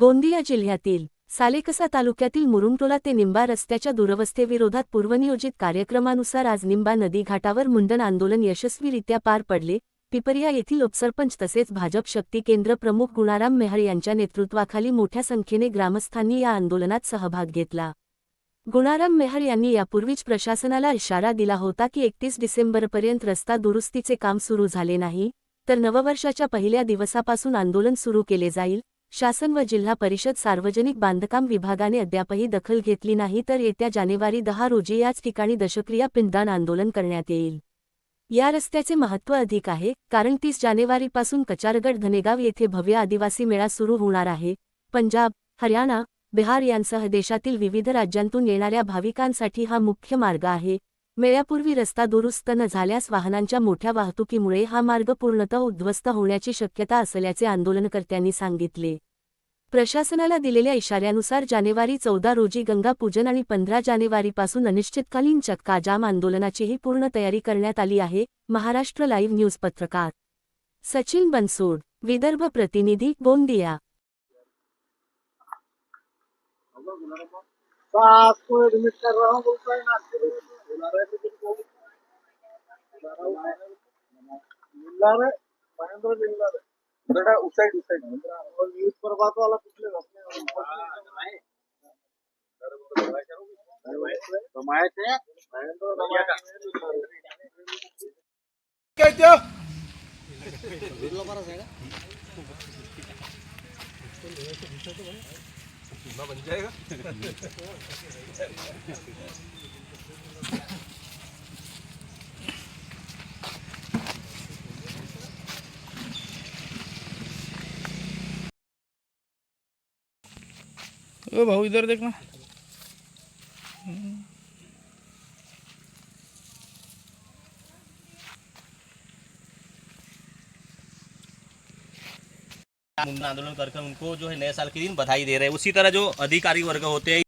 गोंदिया जिल्ह्यातील सालेकसा तालुक्यातील मुरुमटोला ते निंबा रस्त्याच्या दुरवस्थेविरोधात पूर्वनियोजित कार्यक्रमानुसार आज निंबा नदी घाटावर मुंडन आंदोलन यशस्वीरित्या पार पडले. पिपरिया येथील उपसरपंच तसेच भाजप शक्ती केंद्र प्रमुख गुणाराम मेहर यांच्या नेतृत्वाखाली मोठ्या संख्येने ग्रामस्थांनी या आंदोलनात सहभाग घेतला. गुणाराम मेहर यांनी यापूर्वीच प्रशासनाला इशारा दिला होता की एकतीस डिसेंबरपर्यंत रस्ता दुरुस्तीचे काम सुरू झाले नाही तर नववर्षाच्या पहिल्या दिवसापासून आंदोलन सुरू केले जाईल शासन व जिल्हा परिषद सार्वजनिक बांधकाम विभागाने अद्यापही दखल घेतली नाही तर येत्या जानेवारी दहा रोजी याच ठिकाणी दशक्रिया पिंडदान आंदोलन करण्यात येईल. या रस्त्याचे महत्त्व अधिक आहे कारण तीस जानेवारीपासून कचारगड धनेगाव येथे भव्य आदिवासी मेळा सुरू होणार आहे. पंजाब हरियाणा बिहार यांसह देशातील विविध राज्यांतून येणाऱ्या भाविकांसाठी हा मुख्य मार्ग आहे. मेळ्यापूर्वी रस्ता दुरुस्त न झाल्यास वाहनांच्या मोठ्या वाहतुकीमुळे हा मार्ग पूर्णतः उद्ध्वस्त होण्याची शक्यता असल्याचे आंदोलनकर्त्यांनी सांगितले. प्रशासनाला दिलेल्या इशाऱ्यानुसार जानेवारी चौदा रोजी गंगा पूजन आणि पंधरा जानेवारीपासून अनिश्चितकालीन चक्का जाम आंदोलनाचीही पूर्ण तयारी करण्यात आली आहे महाराष्ट्र लाईव्ह न्यूज पत्रकार. सचिन बनसोड विदर्भ प्रतिनिधी गोंदिया. महेंद्र मिलणार आहे उस साइड उस साइड न्यूज़ प्रभात वाला कुठले रमायचे महेंद्र काय त्यो बन जाएगा। भाऊ, इधर देखना। आंदोलन कर कर उनको जो है नए साल के दिन बधाई दे रहे हैं। उसी तरह जो अधिकारी वर्ग होते हैं